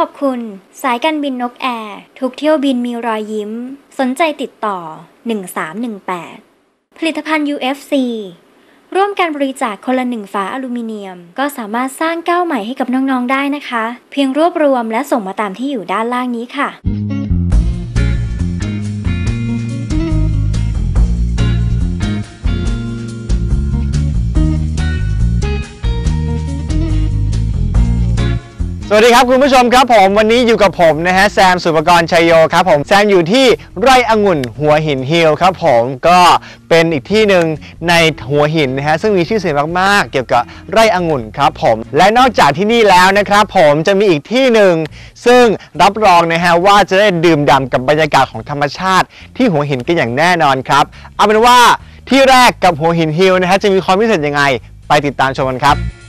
ขอบคุณ สายการบินนกแอร์ทุกเที่ยวบินมีรอยยิ้ม สนใจติดต่อ 1318 ผลิตภัณฑ์ UFC ร่วมการบริจาคคนละหนึ่งฝาอลูมิเนียม ก็สามารถสร้างก้าวใหม่ให้กับน้อง ๆ ได้นะคะ เพียงรวบรวมและส่งมาตามที่อยู่ด้านล่างนี้ค่ะ สวัสดีครับคุณผู้ชมครับผมวันนี้อยู่กับผมนะฮะแซมสุปกรณ์ชัยโยครับผมแซมอยู่ที่ไร่องุ่นหัวหินฮิลครับผมก็เป็นอีกที่หนึ่งในหัวหินนะฮะซึ่งมีชื่อเสียงมากๆ เกี่ยวกับไร่องุ่นครับผมและนอกจากที่นี่แล้วนะครับผมจะมีอีกที่หนึ่งซึ่งรับรองนะฮะว่าจะได้ดื่มด่ำกับบรรยากาศของธรรมชาติ ที่หัวหินกันอย่างแน่นอนครับเอาเป็นว่าที่แรกกับหัวหินฮิลนะฮะจะมีความพิเศษยังไง ไปติดตามชมกันครับ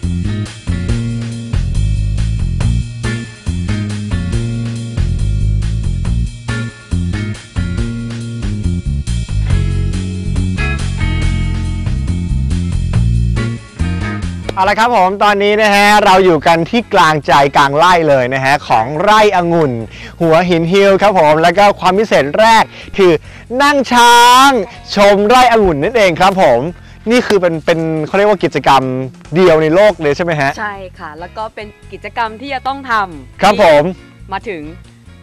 เอาละครับผมตอนนี้นะฮะเราอยู่กันที่กลางใจกลางไร่เลยนะฮะของไร่องุ่น หัวหินฮิลครับผมแล้วก็ความพิเศษแรกคือนั่งช้างชมไร่องุ่นนั่นเองครับผม นี่คือเป็นเป็นเขาเรียกว่ากิจกรรมเดียวในโลกเลยใช่ไหมฮะ ใช่ค่ะ แล้วก็เป็นกิจกรรมที่จะต้องทำครับผมที่มาถึง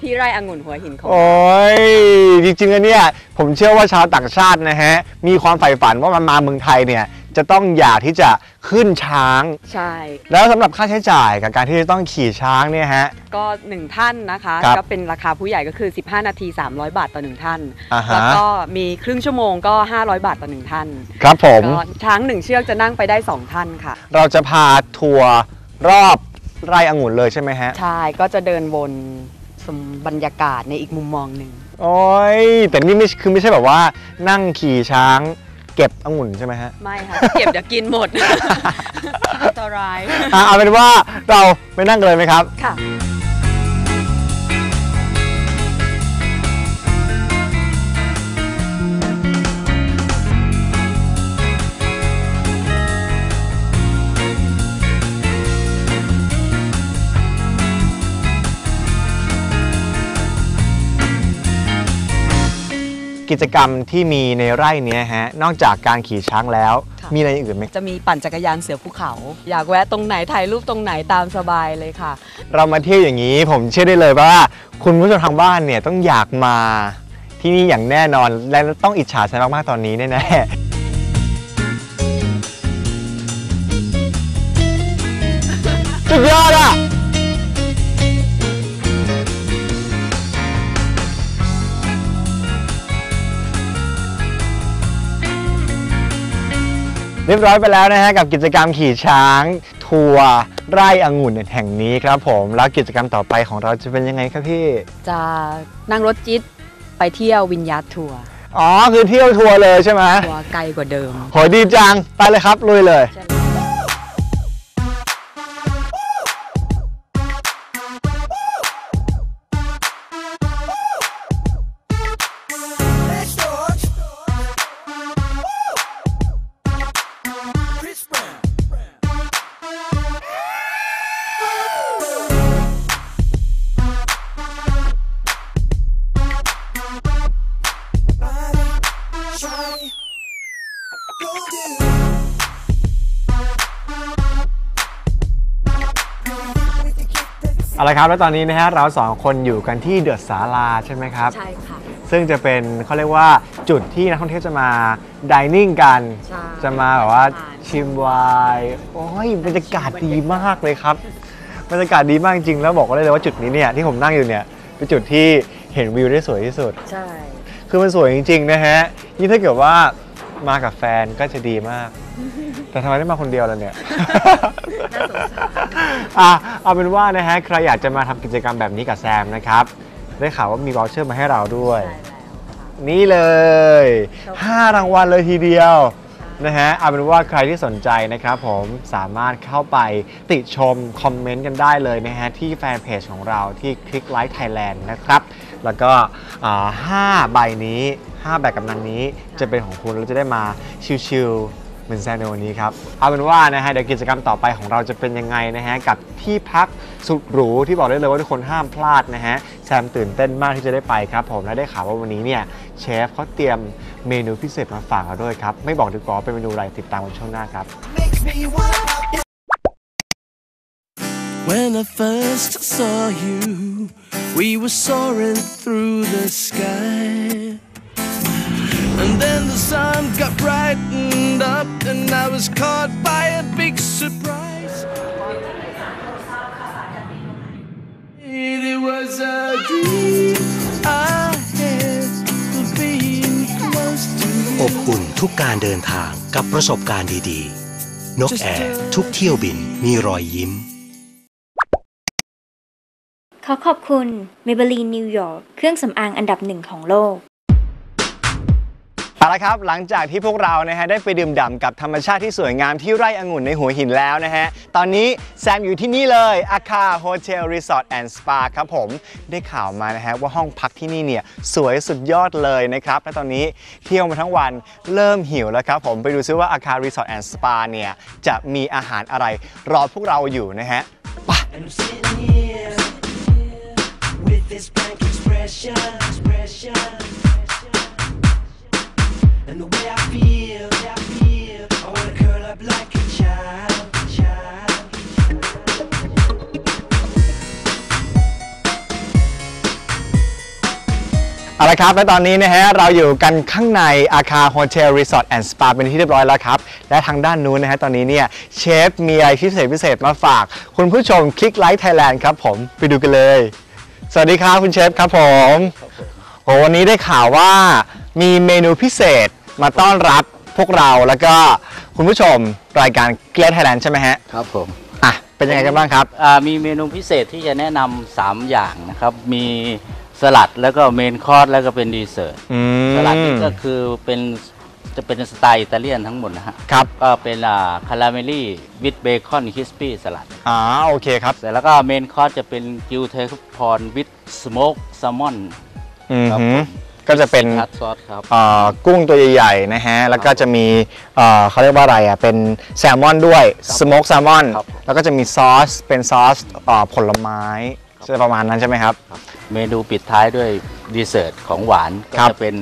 ที่ไร่องุ่นหัวหินของโอ้ยจริงๆแล้วเนี่ยผมเชื่อว่าชาวต่างชาตินะฮะมีความใฝ่ฝันว่ามันมาเมืองไทยเนี่ย จะต้องอยากที่จะขึ้นช้าง ใช่ แล้วสำหรับค่าใช้จ่ายกับการที่จะต้องขี่ช้างเนี่ยฮะ ก็หนึ่งท่านนะคะ ครับก็เป็นราคาผู้ใหญ่ก็คือ 15 นาที 300 บาทต่อหนึ่งท่าน อ่าฮะ แล้วก็มีครึ่งชั่วโมงก็ 500 บาทต่อหนึ่งท่านครับผม ก็ช้างหนึ่งเชือกจะนั่งไปได้ 2 ท่านค่ะ เราจะพาทัวร์รอบไร่องุ่นเลยใช่ไหมฮะ ใช่ ก็จะเดินวนชมบรรยากาศในอีกมุมมองหนึ่ง โอ้ยแต่นี่ไม่คือไม่ใช่แบบว่านั่งขี่ช้าง เก็บองุ่นใช่ไหมฮะ ไม่ค่ะ เก็บเดี๋ยวกินหมด อันตราย อะเอาเป็นว่าเราไปนั่งกันเลยไหมครับ ค่ะ กิจกรรมที่มีในไร่เนี้ยฮะนอกจากการขี่ช้างแล้ว ค่ะ มีอะไรอย่างอื่นไหมจะมีปั่นจักรยานเสือภูเขา อยากแวะตรงไหนถ่ายรูปตรงไหนตามสบายเลยค่ะ เรามาเที่ยวอย่างนี้ ผมเชื่อได้เลยว่า คุณผู้ชมทางบ้านเนี่ยต้องอยากมาที่นี่อย่างแน่นอนและต้องอิจฉาแซมมากๆตอนนี้แน่ๆ สุดยอดอะ รียบร้อยไปแล้วนะฮะกับกิจกรรมขี่ช้าง ทัวร์ไร่องุ่นแห่งนี้ครับผมแล้วกิจกรรมต่อไปของเราจะเป็นยังไงครับพี่ จะนั่งรถจิ๊ดไปเที่ยววินยาร์ดทัวร์อ๋อคือเที่ยวทัวร์เลยใช่ไหมทัวร์ไกลกว่าเดิมโหดีจังไปเลยครับลุยเลย เอาละครับแล้วตอนนี้นะฮะเราสองคนอยู่กันที่เดือดสาลาใช่ไหมครับ ใช่ค่ะ ซึ่งจะเป็นเขาเรียกว่าจุดที่นักท่องเที่ยวจะมาดิเนิ่งกัน ใช่จะมาแบบว่าทานชิมไวน์โอ้ยบรรยากาศดีมากเลยครับบรรยากาศดีมากจริงๆแล้วบอกได้เลยว่าจุดนี้เนี่ยที่ผมนั่งอยู่เนี่ยเป็นจุดที่เห็นวิวได้สวยที่สุด ใช่ คือมันสวยจริงๆนะฮะยิ่งถ้าเกิดว่ามากับแฟนก็จะดีมาก แต่ทำไมได้มาคนเดียวล่ะเนี่ย น่าสงสารอะเอาเป็นว่านะฮะใครอยากจะมาทำกิจกรรมแบบนี้กับแซมนะครับ ได้ข่าวว่ามีวอลเชอร์มาให้เราด้วย ใช่แล้วค่ะ นี่เลย ครับ5 รางวัลเลยทีเดียวนะฮะเอาเป็นว่าใครที่สนใจนะครับผมสามารถเข้าไปติชมคอมเมนต์กันได้เลยนะฮะที่แฟนเพจของเราที่คลิกไลค์ไทยแลนด์นะครับ แล้วก็อ่า5ใบนี้ 5 แบบกำนันนี้จะเป็นของคุณเราจะได้มาชิลๆ เหมือนแซมในวันนี้ครับ เอาเป็นว่านะฮะเดี๋ยวกิจกรรมต่อไปของเราจะเป็นยังไงนะฮะกับที่พักสุดหรูที่บอกได้เลยว่าทุกคนห้ามพลาดนะฮะแซมตื่นเต้นมากที่จะได้ไปครับ ผมและได้ข่าวว่าวันนี้เนี่ยเชฟเขาเตรียมเมนูพิเศษมาฝากเราด้วยครับไม่บอกดีกว่าว่าเป็นเมนูอะไรติดตามกันช่วงหน้าครับ When I first saw you, we were soaring through the sky. And then the sun got brightened up, and I was caught by a big surprise. It was a dream I had of being close to อบ you. อุ่นทุกการเดินทางกับประสบการณ์ดีๆ นกแอร์ทุกเที่ยวบินมีรอยยิ้ม ขอขอบคุณ Maybelline New York เครื่องสำอางอันดับหนึ่งของโลก เอาละครับหลังจากที่พวกเรานะฮะได้ไปดื่มด่ำกับธรรมชาติที่สวยงามที่ไร่องุ่นในหัวหินแล้วนะฮะตอนนี้แซมอยู่ที่นี่เลยอาคาโฮเทลรีสอร์ทแอนด์สปาครับผมได้ข่าวมานะฮะว่าห้องพักที่นี่เนี่ยสวยสุดยอดเลยนะครับและตอนนี้เที่ยวมาทั้งวันเริ่มหิวแล้วครับผมไปดูซิว่าอาคารีสอร์ทแอนด์สปาเนี่ยจะมีอาหารอะไรรอพวกเราอยู่นะฮะไป this blank expression, expression. And the way I feel, I feel, I wanna curl up like a child, child. เอาละครับ และตอนนี้นะฮะ เราอยู่กันข้างในอาคาโฮเทลรีสอร์ทแอนด์สปาเป็นที่เรียบร้อยแล้วครับ และทางด้านนู้นนะฮะ ตอนนี้เนี่ยเชฟมีอะไรพิเศษพิเศษมาฝาก คุณผู้ชมคลิกไลค์ไทยแลนด์ครับผม ไปดูกันเลย สวัสดีครับคุณเชฟครับผมโหวันนี้ได้ข่าวว่า มีเมนูพิเศษมาต้อนรับพวกเราแล้วก็คุณผู้ชมรายการเกล t ไทยแลนด์ใช่ไหมฮะครับผมอะเป็นยังไงกันบ้างครับ อ่ามีเมนูพิเศษที่จะแนะนำสามอย่างนะครับ มีสลัดแล้วก็เมนคอร์สแล้วก็เป็นดีเซอร์ตอืมสลัดนี่ก็คือเป็นจะเป็นสไตล์อิตาเลียนทั้งหมดนะฮะครับก็เป็นอ่าคาราเมลี่วิดเบคอนคริสปี้สลัดอ๋อโอเคครับเสร็จแล้วก็เมนคอร์สจะเป็นกิวเทคพรวิดสโมกแซลมอน อืมครับหืผอม ก็จะเป็นทัดซอสครับเอ่อกุ้งตัวใหญ่ๆนะฮะแล้วก็จะมีเอ่อเขาเรียกว่าอะไรอะเป็นแซลมอนด้วยสโมกแซลมอนครับแล้วก็จะมีซอสเป็นซอสเอ่อผลไม้จะประมาณนั้นใช่ไหมครับ เมนูปิดท้ายด้วยดีเซอร์ตของหวานก็ครับ จะเป็น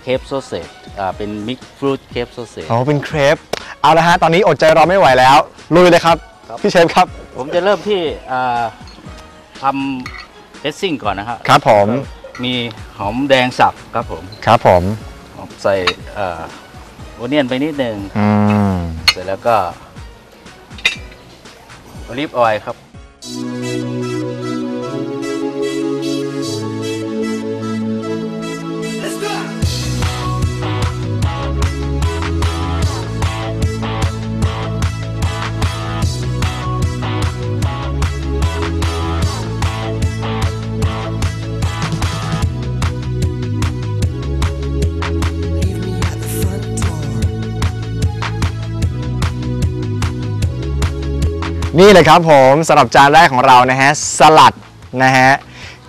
เคปโซเซตเป็นมิกฟรุตเคปโซเซต โอ้เป็นเครปเอาละฮะตอนนี้อดใจรอไม่ไหวแล้วลุยเลยครับครับ พี่เชฟครับผมจะเริ่มที่อ่าทำเดซซิ่งก่อนนะครับ ครับผม มีหอมแดงสับครับผมครับผมผมใส่เอ่อโอเนียนไปนิดนึงอืมเสร็จแล้วก็ โอลิฟออยล์ครับ นี่เลยครับผมสำหรับจานแรกของเรานะฮะสลัดนะฮะ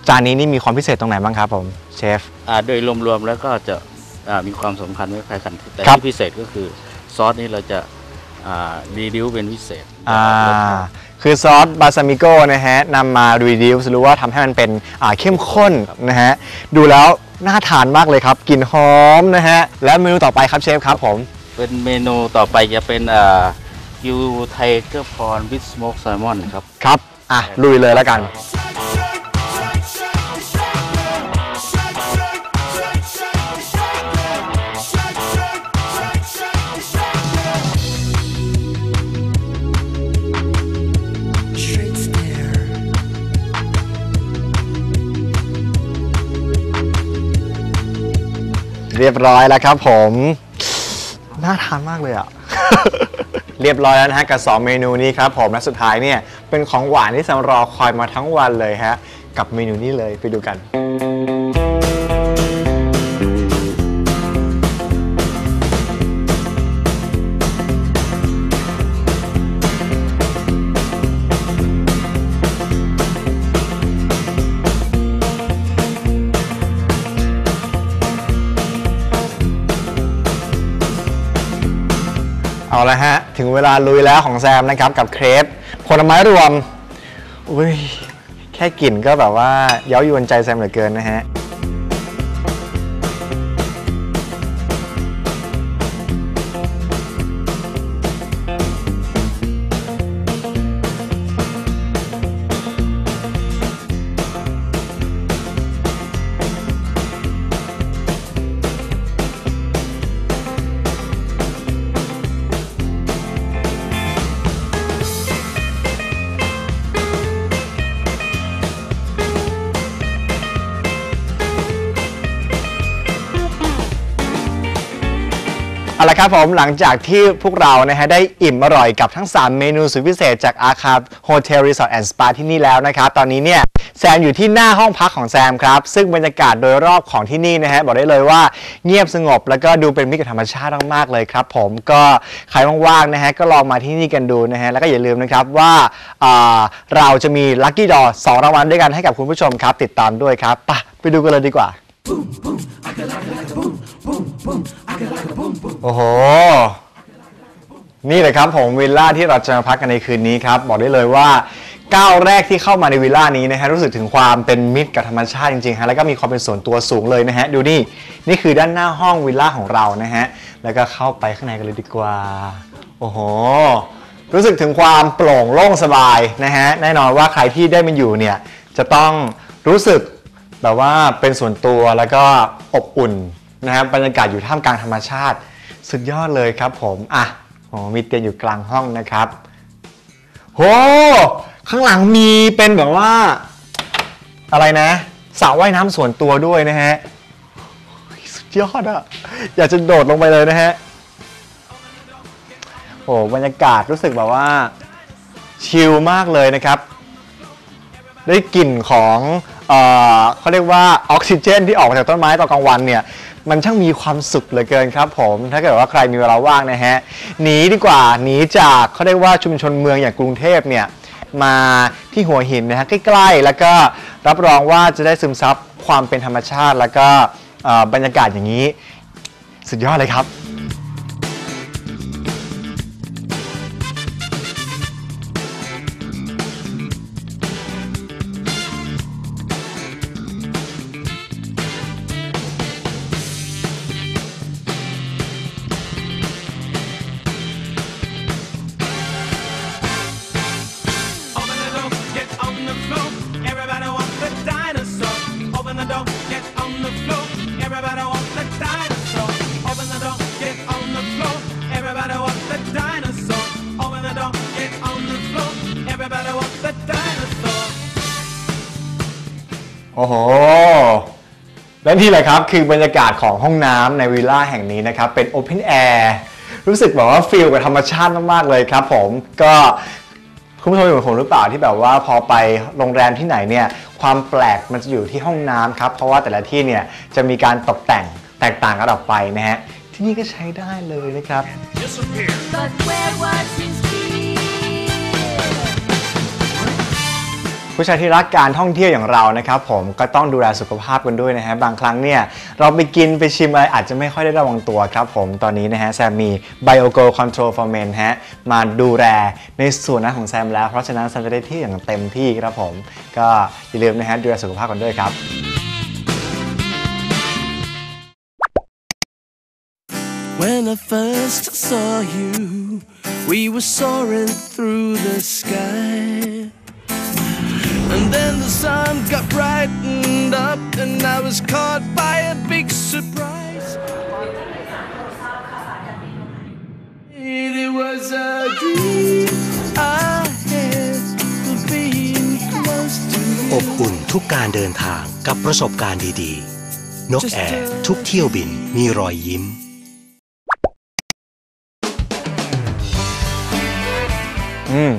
จานนี้นี่มีความพิเศษตรงไหนบ้างครับผมเชฟ อ่าโดยรวมๆแล้วก็จะอ่ามีความสำคัญไม่คล้ายกันแต่ครับ ที่พิเศษก็คือซอสนี้เราจะรีดิวเป็นพิเศษอ่ารสชาติคือซอสบาซามิโก้นะฮะนำมา reduce หรือว่าทำให้มันเป็นอ่าเข้มข้นนะฮะดูแล้วน่าทานมากเลยครับกลิ่นหอมนะฮะและเมนูต่อไปครับเชฟครับผม เป็นเมนูต่อไปจะเป็น ยูไทเกอร์พรวิสโมกแซลมอนครับ ครับ อะ ลุยเลยแล้วกัน เรียบร้อยแล้วครับผม น่าทานมากเลยอะ เรียบร้อยแล้วนะฮะกับ 2 เมนูนี้ครับผมและสุดท้ายเนี่ยเป็นของหวานที่สำรอคอยมาทั้งวันเลยฮะกับเมนูนี้เลยไปดูกัน และฮะ ถึงเวลาลุยแล้วของแซมนะครับกับเครปผลไม้รวม อุ้ย แค่กลิ่นก็แบบว่าเย้ายวนใจแซมเหลือเกินนะฮะ ครับผมหลังจากที่พวกเรานะฮะได้อิ่มอร่อยกับทั้ง 3 เมนูสุดพิเศษจากอาคาโฮเทลรีสอร์ทแอนด์สปาที่นี่แล้วนะครับ ตอนนี้เนี่ยแซมอยู่ที่หน้าห้องพักของแซมครับ ซึ่งบรรยากาศโดยรอบของที่นี่นะฮะบอกได้เลยว่าเงียบสงบแล้วก็ดูเป็นมิตรกับธรรมชาติมากๆเลยครับผมก็ใครว่างๆนะฮะก็ลองมาที่นี่กันดูนะฮะแล้วก็อย่าลืมนะครับว่าอ่าเราจะมีลัคกี้ดอสองรางวัลด้วยกันให้กับคุณผู้ชมครับ ติดตามด้วยครับไปไปดูกันเลยดีกว่า โอ้โห นี่เลยครับผมวิลล่าที่เราจะมาพักกันในคืนนี้ครับบอกได้เลยว่าก้าวแรกที่เข้ามาในวิลล่านี้นะฮะรู้สึกถึงความเป็นมิตรกับธรรมชาติจริงๆฮะแล้วก็มีความเป็นส่วนตัวสูงเลยนะฮะดูนี่นี่คือด้านหน้าห้องวิลล่าของเรานะฮะแล้วก็เข้าไปข้างในกันเลยดีกว่า โอ้โห รู้สึกถึงความโปร่งโล่งสบายนะฮะแน่นอนว่าใครที่ได้มาอยู่เนี่ยจะต้องรู้สึก แบบว่าเป็นส่วนตัวแล้วก็อบอุ่นนะฮะบบรรยากาศอยู่ท่ามกลางธรรมชาติ สุดยอดเลยครับผมอะโอ้มีเตียงอยู่กลางห้องนะครับโหข้างหลังมีเป็นแบบว่า อะไรนะสระว่ายน้ำส่วนตัวด้วยนะฮะสุดยอดอะอยากจะโดดลงไปเลยนะฮะโอ้บรรยากาศรู้สึกแบบว่า ชิลมากเลยนะครับ ได้กลิ่นของ เออเขาเรียกว่าออกซิเจน ที่ออกมาจากต้นไม้ตอนกลางวันเนี่ยมันช่างมีความสุขเหลือเกินครับผมถ้าเกิดว่าใครมีเวลาว่างนะฮะหนีดีกว่าหนีจากเขาเรียกว่าชุมชนเมืองอย่างกรุงเทพเนี่ยมาที่หัวหินนะฮะใกล้ๆ แล้วก็รับรองว่าจะได้ซึมซับความเป็นธรรมชาติ แล้วก็เอ่อบรรยากาศอย่างนี้ สุดยอดเลยครับ โอ้โห และนี่แหละครับคือบรรยากาศของห้องน้ำในวิลล่าแห่งนี้นะครับ เป็นโอเพนแอร์รู้สึกแบบว่าฟิลกับธรรมชาติมาก ๆ เลยครับผมก็คุณผู้ชมอยู่กับผมหรือเปล่าที่แบบว่าพอไปโรงแรมที่ไหนเนี่ยความแปลกมันจะอยู่ที่ห้องน้ำครับ เพราะว่าแต่ละที่เนี่ยจะมีการตกแต่งแตกต่างกันออกไปนะฮะที่นี่ก็ใช้ได้เลยนะครับ ผู้ชายที่รักการท่องเที่ยวอย่างเรานะครับผมก็ต้องดูแลสุขภาพกันด้วยนะฮะบางครั้งเนี่ยเราไปกินไปชิมอะไรอาจจะไม่ค่อยได้ระวังตัวครับผมตอนนี้นะฮะแซมมี BioGo Control for Men ฮะมาดูแลในส่วนนั้นของแซมแล้ว เพราะฉะนั้นแซมจะได้ที่อย่างเต็มที่ครับผม ก็อย่าลืมนะฮะดูแลสุขภาพกันด้วยครับ we were soaring through the sky. And then the sun got brightened up, and I was caught by a big surprise. It was a dream I had of being close to อบอุ่นทุกการเดินทางกับประสบการณ์ดีๆ นกแอร์ทุกเที่ยวบินมีรอยยิ้ม อืม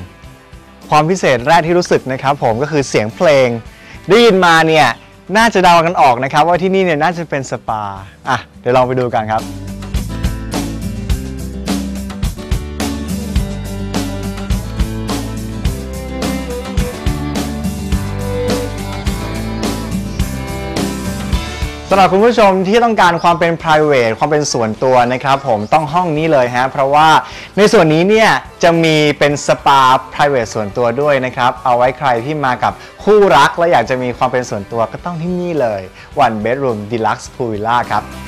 ความพิเศษแรกที่รู้สึกนะครับผมก็คือเสียงเพลง ได้ยินมาเนี่ย น่าจะเดากันออกนะครับ ว่าที่นี่เนี่ยน่าจะเป็นสปา อะ เดี๋ยวลองไปดูกันครับ สำหรับคุณผู้ชมที่ต้องการความเป็น p r i v a t ความเป็นส่วนตัวนะครับผมต้องห้องนี้เลยฮะเพราะว่าในส่วนนี้เนี่ยจะมีเป็นสปา p r i v a t ส่วนตัวด้วยนะครับเอาไว้ใครที่มากับคู่รัก และอยากจะมีความเป็นส่วนตัวก็ต้องที่นี่เลย One Bedroom Deluxe Pool Villa ครับ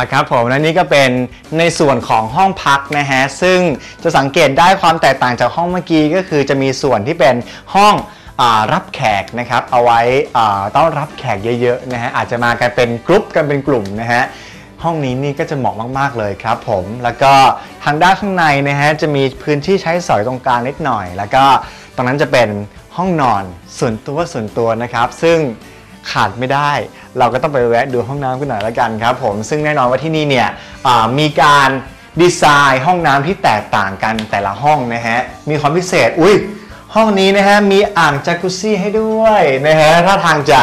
ละครับผมและนี่ก็เป็นในส่วนของห้องพักนะฮะซึ่งจะสังเกตได้ความแตกต่างจากห้องเมื่อกี้ก็คือจะมีส่วนที่เป็นห้องรับแขกนะครับเอาไว้ต้อนรับแขกเยอะๆนะฮะอาจจะมากันเป็นกรุ๊ปกันเป็นกลุ่มนะฮะห้องนี้นี่ก็จะเหมาะมากๆเลยครับผมแล้วก็ทางด้านข้างในนะฮะจะมีพื้นที่ใช้สอยตรงกลางนิดหน่อย แล้วก็ตรงนั้นจะเป็นห้องนอนส่วนตัวส่วนตัวนะครับ ซึ่ง ขาดไม่ได้ เราก็ต้องไปแวะดูห้องน้ำกันหน่อยละกันครับผมซึ่งแน่นอนว่าที่นี่เนี่ยมีการดีไซน์ห้องน้ำที่แตกต่างกันแต่ละห้องนะฮะมีความพิเศษอุ้ยห้องนี้นะฮะมีอ่างจากุซี่ให้ด้วยนะฮะถ้าทางจะ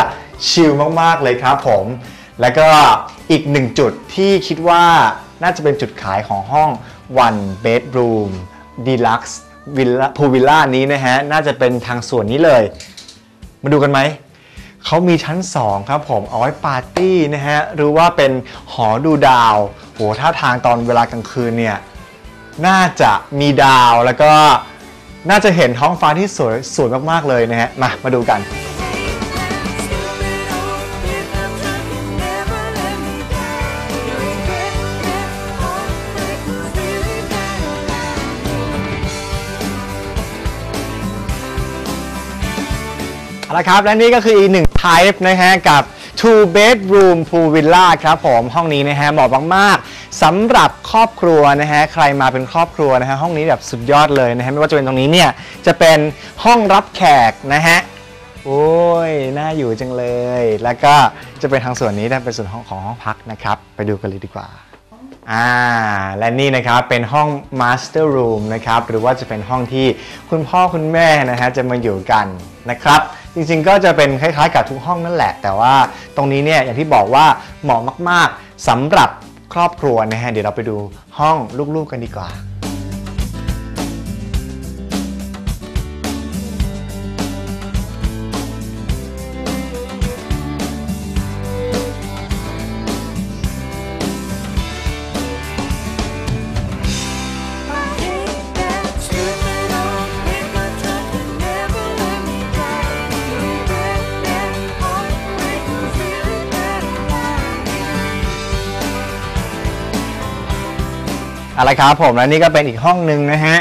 ชิลมากๆเลยครับผม แล้วก็อีกหนึ่งจุดที่คิดว่าน่าจะเป็นจุดขายของห้อง One Bedroom Deluxe Villa Pool Villa นี้นะฮะ น่าจะเป็นทางส่วนนี้เลย มาดูกันไหม เขามีชั้น 2 ครับผมเอาไว้ปาร์ตี้นะฮะหรือว่าเป็นหอดูดาว โหท่าทางตอนเวลากลางคืนเนี่ย น่าจะมีดาวแล้วก็น่าจะเห็นท้องฟ้าที่สวยสวยมาก ๆ เลยนะฮะ มา มาดูกัน เอาละครับและนี่ก็คืออีกหนึ่ง type นะฮะกับ two bedroom pool villa ครับผมห้องนี้นะฮะเหมาะมากๆสำหรับครอบครัวนะฮะใครมาเป็นครอบครัวนะฮะห้องนี้แบบสุดยอดเลยนะฮะไม่ว่าจะเป็นตรงนี้เนี่ยจะเป็นห้องรับแขกนะฮะโอ้ยน่าอยู่จังเลย แล้วก็จะเป็นทางส่วนนี้นะเป็นส่วนห้องของห้องพักนะครับ ไปดูกันเลยดีกว่าอ่าและนี่นะครับเป็นห้อง Master Room นะครับหรือว่าจะเป็นห้องที่คุณพ่อคุณแม่นะฮะจะมาอยู่กันนะครับ จริงๆ ก็จะเป็นคล้ายๆ กับทุกห้องนั่นแหละ แต่ว่าตรงนี้เนี่ยอย่างที่บอกว่าเหมาะมากๆสำหรับครอบครัวนะฮะเดี๋ยวเราไปดูห้องลูกๆกันดีกว่า เอาละครับผมและนี่ก็เป็นอีกห้องหนึ่งนะฮะ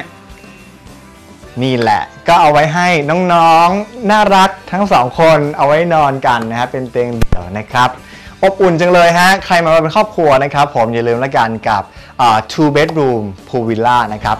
นี่แหละ ก็เอาไว้ให้น้องๆ น่ารักทั้งสองคนเอาไว้นอนกันนะฮะเป็นเตียงเดี่ยวนะครับอบอุ่นจังเลยฮะ ใครมาเป็นครอบครัวนะครับ ผมอย่าลืมละกันกับอ่า two bedroom pool villa นะครับ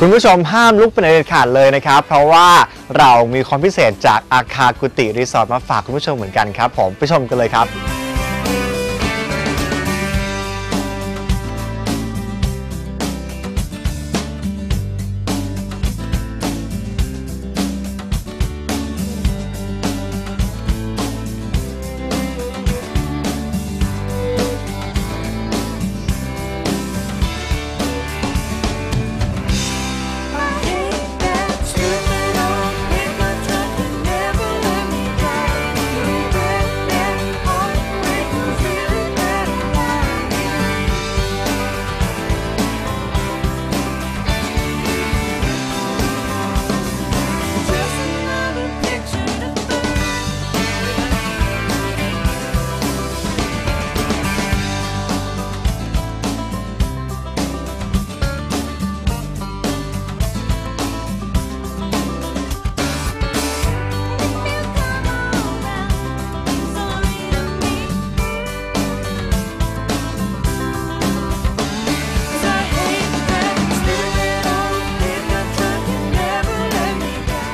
คุณผู้ชมห้ามลุกเป็นอันขาดเลยนะครับ เพราะว่าเรามีความพิเศษจากอาคากุติรีสอร์ทมาฝากคุณผู้ชมเหมือนกันครับ ผมไปชมกันเลยครับ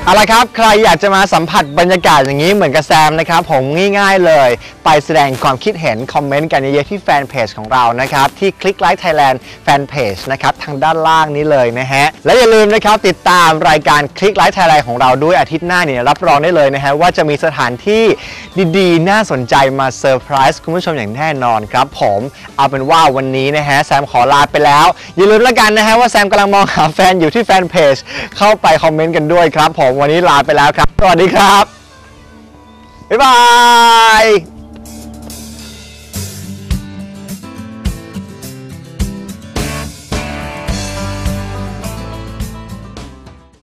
เอาละครับ ใครอยากจะมาสัมผัสบรรยากาศอย่างนี้เหมือนกับแซมนะครับ ผมง่ายๆเลย ไปแสดงความคิดเห็น คอมเมนต์กันเยอะๆที่แฟนเพจของเรานะครับ ที่คลิกไลค์ไทยแลนด์แฟนเพจนะครับ ทางด้านล่างนี้เลยนะฮะ และอย่าลืมนะครับ ติดตามรายการคลิกไลค์ไทยแลนด์ของเราด้วยอาทิตย์หน้าเนี่ยรับรองได้เลยนะฮะว่าจะมีสถานที่ดีๆ น่าสนใจมาเซอร์ไพรส์คุณผู้ชมอย่างแน่นอนครับผมเอาเป็นว่าวันนี้นะฮะแซมขอลาไปแล้วอย่าลืมล้วกันนะฮะว่าแซมกำลังมองหาแฟนอยู่ที่แฟนเพจเข้าไปคอมเมนต์กันด้วยครับผมวันนี้ลาไปแล้วครับ สวัสดีครับ บ๊ายบาย